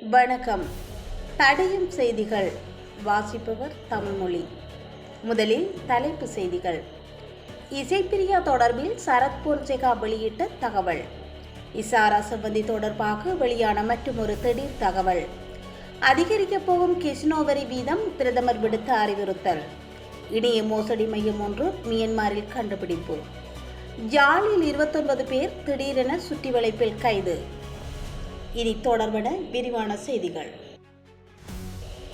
வணக்கம். தடையும் செய்திகள். வாசிப்பவர் தமிழ்மொழி. முதலில் தலைப்பு செய்திகள். இசைப்பிரியா தொடர்பில் சரத் பொன்சேகா வெளியிட்ட தகவல். இசாரா சம்பந்தி தொடர்பாக வெளியான மற்றொரு திடீர் தகவல். அதிகரிக்கப் போகும் கிஸ்னோ வரி வீதம் பிரதமர் விடுத்த அறிவுறுத்தல். இணைய மோசடி மையம் ஒன்று மியன்மாரில் கண்டுபிடிப்பு. ஜாலில் இருபத்தொன்பது பேர் திடீரென சுற்றி வளைப்பில் கைது. இனி தொடர்பென விரிவான செய்திகள்.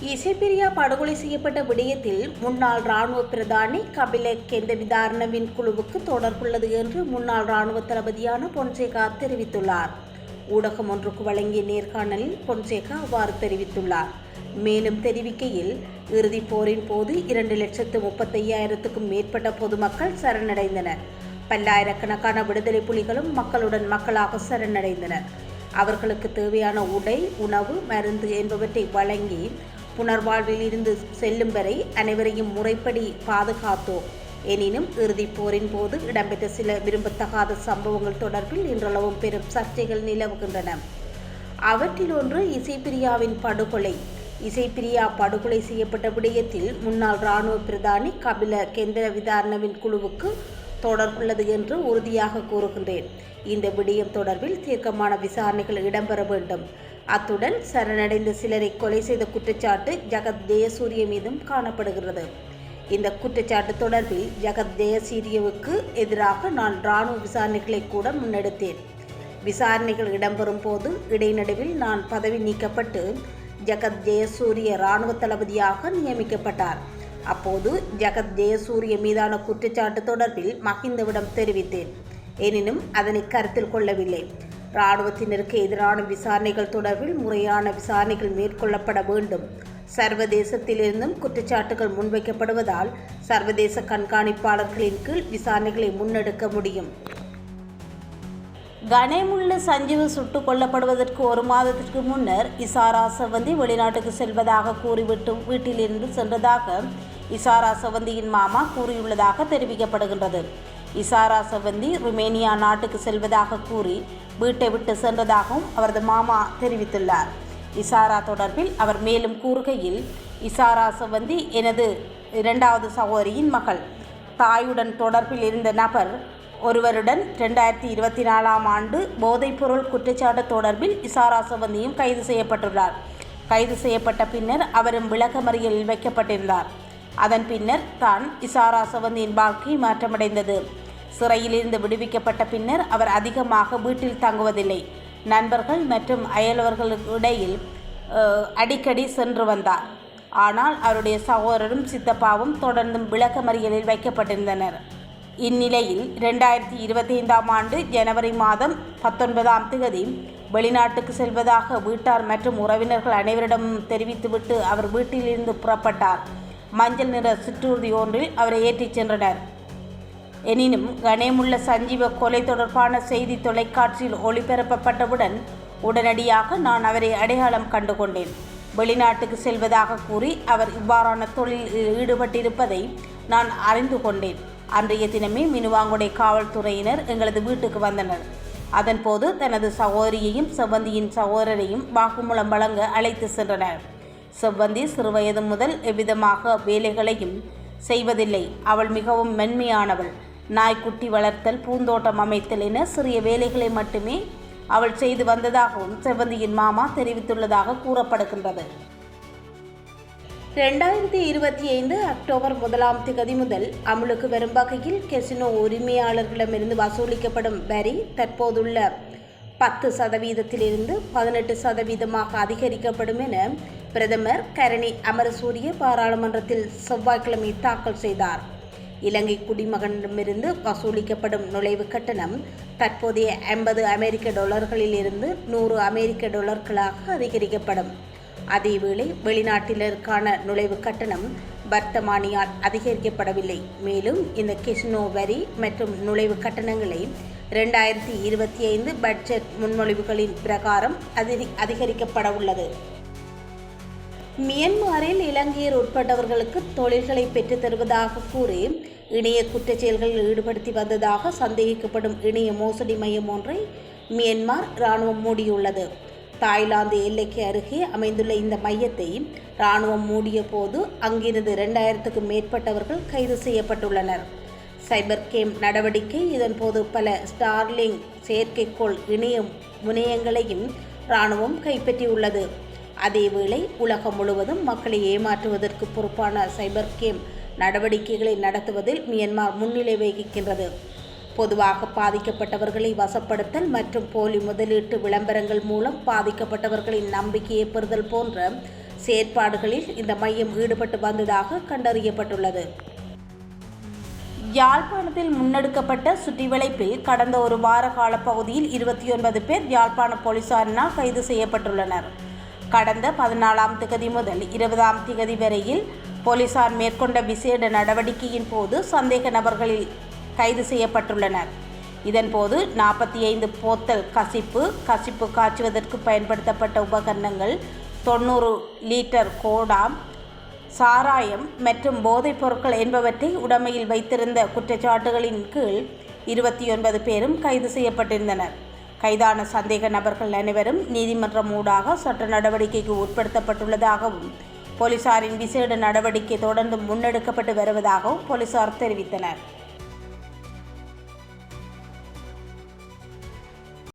இசைப்பிரியா படுகொலை செய்யப்பட்ட விடயத்தில் முன்னாள் ராணுவ பிரதானி கபில கெந்த விதாரணவின் குழுவுக்கு தொடர்புள்ளது என்று முன்னாள் ராணுவ தளபதியான பொன்சேகா தெரிவித்துள்ளார். ஊடகம் ஒன்றுக்கு வழங்கிய நேர்காணலில் பொன்சேகா அவ்வாறு தெரிவித்துள்ளார். மேலும் தெரிவிக்கையில் இறுதிப் போரின் போது இரண்டு லட்சத்து முப்பத்தையாயிரத்துக்கும் மேற்பட்ட பொதுமக்கள் சரணடைந்தனர். பல்லாயிரக்கணக்கான விடுதலை புலிகளும் மக்களுடன் மக்களாக சரணடைந்தனர். அவர்களுக்கு தேவையான உடை உணவு மருந்து என்பவற்றை வழங்கி புனர்வாழ்வில் இருந்து செல்லும் வரை அனைவரையும் முறைப்படி பாதுகாத்தோம். எனினும் இறுதிப் போரின் போது இடம்பெற்ற சில விரும்பத்தகாத சம்பவங்கள் தொடர்பில் இன்றளவும் பெரும் சர்ச்சைகள் நிலவுகின்றன. அவற்றில் ஒன்று இசைப்பிரியாவின் படுகொலை. இசைப்பிரியா படுகொலை செய்யப்பட்ட விடயத்தில் முன்னாள் இராணுவ பிரதானி கபில கேந்திர விதாரணவின் குழுவுக்கு தொடர்புள்ளது என்று உறுதியாக கூறுகின்றேன். இந்த விடயம் தொடர்பில் தீர்க்கமான விசாரணைகள் இடம்பெற வேண்டும். அத்துடன் சரணடைந்த சிலரை கொலை செய்த குற்றச்சாட்டு ஜகத் ஜெயசூரிய மீதும் காணப்படுகிறது. இந்த குற்றச்சாட்டு தொடர்பில் ஜகத் ஜெயசூரியவுக்கு எதிராக நான் இராணுவ விசாரணைகளை கூட முன்னெடுத்தேன். விசாரணைகள் இடம்பெறும் போது இடைநடுவில் நான் பதவி நீக்கப்பட்டு ஜகத் ஜெயசூரிய இராணுவ தளபதியாக நியமிக்கப்பட்டார். அப்போது ஜகத் ஜெயசூரிய மீதான குற்றச்சாட்டு தொடர்பில் மஹிந்தவிடம் தெரிவித்தேன். எனினும் அதனை கருத்தில் கொள்ளவில்லை. இராணுவத்தினருக்கு எதிரான விசாரணைகள் தொடர்பில் முறையான விசாரணைகள் மேற்கொள்ளப்பட வேண்டும். சர்வதேசத்திலிருந்தும் குற்றச்சாட்டுகள் முன்வைக்கப்படுவதால் சர்வதேச கண்காணிப்பாளர்களின் கீழ் விசாரணைகளை முன்னெடுக்க முடியும். கனேமுள்ள சஞ்சீவ் சுட்டுக் கொல்லப்படுவதற்கு ஒரு மாதத்திற்கு முன்னர் இசாரா சவந்தி வெளிநாட்டுக்கு செல்வதாக கூறிவிட்டு வீட்டிலிருந்து சென்றதாக இசாரா சவந்தியின் மாமா கூறியுள்ளதாக தெரிவிக்கப்படுகின்றது. இசாரா சவந்தி ருமேனியா நாட்டுக்கு செல்வதாக கூறி வீட்டை விட்டு சென்றதாகவும் அவரது மாமா தெரிவித்துள்ளார். இசாரா தொடர்பில் அவர் மேலும் கூறுகையில் இசாரா சவந்தி எனது இரண்டாவது சகோதரியின் மகள். தாயுடன் தொடர்பில் இருந்த நபர் ஒருவருடன் ரெண்டாயிரத்தி இருபத்தி நாலாம் ஆண்டு போதைப்பொருள் குற்றச்சாட்டு தொடர்பில் இசாரா சவந்தியும் கைது செய்யப்பட்டுள்ளார். கைது செய்யப்பட்ட பின்னர் அவரும் விளக்கமறியலில் வைக்கப்பட்டிருந்தார். அதன் பின்னர் தான் இசாரா சவந்தியின் வாழ்க்கை மாற்றமடைந்தது. சிறையிலிருந்து விடுவிக்கப்பட்ட பின்னர் அவர் அதிகமாக வீட்டில் தங்குவதில்லை. நண்பர்கள் மற்றும் அயலவர்களுக்கிடையில் அடிக்கடி சென்று வந்தார். ஆனால் அவருடைய சகோதரரும் சித்தப்பாவும் தொடர்ந்தும் விளக்கமறியலில் வைக்கப்பட்டிருந்தனர். இந்நிலையில் இரண்டாயிரத்தி இருபத்தைந்தாம் ஆண்டு ஜனவரி மாதம் பத்தொன்பதாம் தேதி வெளிநாட்டுக்கு செல்வதாக வீட்டார் மற்றும் உறவினர்கள் அனைவரிடமும் தெரிவித்துவிட்டு அவர் வீட்டிலிருந்து புறப்பட்டார். மஞ்சள் நிற சிற்றூர்தி ஒன்றில் அவரை ஏற்றிச் சென்றனர். எனினும் கணேமுள்ள சஞ்சீவ கொலை தொடர்பான செய்தி தொலைக்காட்சியில் ஒளிபரப்பப்பட்டவுடன் உடனடியாக நான் அவரை அடையாளம் கண்டுகொண்டேன். வெளிநாட்டுக்கு செல்வதாக கூறி அவர் இவ்வாறான தொழிலில் ஈடுபட்டிருப்பதை நான் அறிந்து கொண்டேன். அன்றைய தினமே மினுவாங்குடை காவல்துறையினர் எங்களது வீட்டுக்கு வந்தனர். அதன்போது தனது சகோதரியையும் செவ்வந்தியின் சகோதரரையும் வாக்குமூலம் வழங்க அழைத்து சென்றனர். செவ்வந்தி சிறுவயது முதல் எவ்விதமாக வேலைகளையும் செய்வதில்லை. அவள் மிகவும் மென்மையானவள். நாய்க்குட்டி வளர்த்தல் பூந்தோட்டம் அமைத்தல் என சிறிய வேலைகளை மட்டுமே அவள் செய்து வந்ததாகவும் செவ்வந்தியின் மாமா தெரிவித்துள்ளதாக கூறப்படுகின்றது. ரெண்டாயிரத்தி இருபத்தி ஐந்து அக்டோபர் முதலாம் திகதி முதல் அமலுக்கு வரும் வகையில் கெசினோ உரிமையாளர்களிடமிருந்து வசூலிக்கப்படும் வரி தற்போதுள்ள பத்து சதவீதத்திலிருந்து பதினெட்டு சதவீதமாக அதிகரிக்கப்படும் என பிரதமர் கரணி அமரசூரிய பாராளுமன்றத்தில் செவ்வாய்க்கிழமை தாக்கல் செய்தார். இலங்கை குடிமகனிடமிருந்து வசூலிக்கப்படும் நுழைவு கட்டணம் தற்போதைய ஐம்பது அமெரிக்க டாலர்களிலிருந்து நூறு அமெரிக்க டாலர்களாக அதிகரிக்கப்படும். அதேவேளை வெளிநாட்டினருக்கான நுழைவு கட்டணம் வர்த்தமானியால் அதிகரிக்கப்படவில்லை. மேலும் இந்த கிஷ்னோ வரி மற்றும் நுழைவு கட்டணங்களை ரெண்டாயிரத்தி இருபத்தி ஐந்து பட்ஜெட் முன்மொழிவுகளின் பிரகாரம் அதிகரி அதிகரிக்கப்பட உள்ளது மியன்மாரில் இலங்கையர் உட்பட்டவர்களுக்கு தொழில்களை பெற்றுத் தருவதாக கூறி இணைய குற்றச் செயல்களில் ஈடுபடுத்தி வந்ததாக சந்தேகிக்கப்படும் இணைய மோசடி மையம் ஒன்றை மியன்மார் இராணுவம் மூடியுள்ளது. தாய்லாந்து எல்லைக்கு அருகே அமைந்துள்ள இந்த மையத்தை இராணுவம் மூடிய போது அங்கிருந்து இரண்டாயிரத்துக்கும் மேற்பட்டவர்கள் கைது செய்யப்பட்டுள்ளனர். சைபர் கேம் நடவடிக்கை இதன்போது பல ஸ்டார்லிங் செயற்கைக்கோள் இணைய முனையங்களையும் இராணுவம் கைப்பற்றியுள்ளது. அதேவேளை உலகம் முழுவதும் மக்களை ஏமாற்றுவதற்கு பொறுப்பான சைபர் கேம் நடவடிக்கைகளை நடத்துவதில் மியன்மார் முன்னிலை வகிக்கின்றது. பொதுவாக பாதிக்கப்பட்டவர்களை வசப்படுத்தல் மற்றும் போலி முதலீட்டு விளம்பரங்கள் மூலம் பாதிக்கப்பட்டவர்களின் நம்பிக்கையை பெறுதல் போன்ற செயற்பாடுகளில் இந்த மையம் ஈடுபட்டு வந்ததாக கண்டறியப்பட்டுள்ளது. யாழ்ப்பாணத்தில் முன்னெடுக்கப்பட்ட சுற்றிவளைப்பில் கடந்த ஒரு வார கால பகுதியில் இருபத்தி ஒன்பது பேர் யாழ்ப்பாண போலீசாரினால் கைது செய்யப்பட்டுள்ளனர். கடந்த பதினாலாம் திகதி முதல் இருபதாம் திகதி வரையில் போலீசார் மேற்கொண்ட விசேட நடவடிக்கையின் போது சந்தேக நபர்களில் கைது செய்யப்பட்டுள்ளனர். இதன்போது நாற்பத்தி ஐந்து போத்தல் கசிப்பு கசிப்பு காய்ச்சுவதற்கு பயன்படுத்தப்பட்ட உபகரணங்கள் தொண்ணூறு லீட்டர் கோடாம் சாராயம் மற்றும் போதைப் பொருட்கள் என்பவற்றை உடைமையில் வைத்திருந்த குற்றச்சாட்டுகளின் கீழ் இருபத்தி ஒன்பது பேரும் கைது செய்யப்பட்டிருந்தனர். கைதான சந்தேக நபர்கள் அனைவரும் நீதிமன்றம் ஊடாக சட்ட நடவடிக்கைக்கு உட்படுத்தப்பட்டுள்ளதாகவும் போலீசாரின் விசேட நடவடிக்கை தொடர்ந்து முன்னெடுக்கப்பட்டு வருவதாகவும் போலீசார் தெரிவித்தனர்.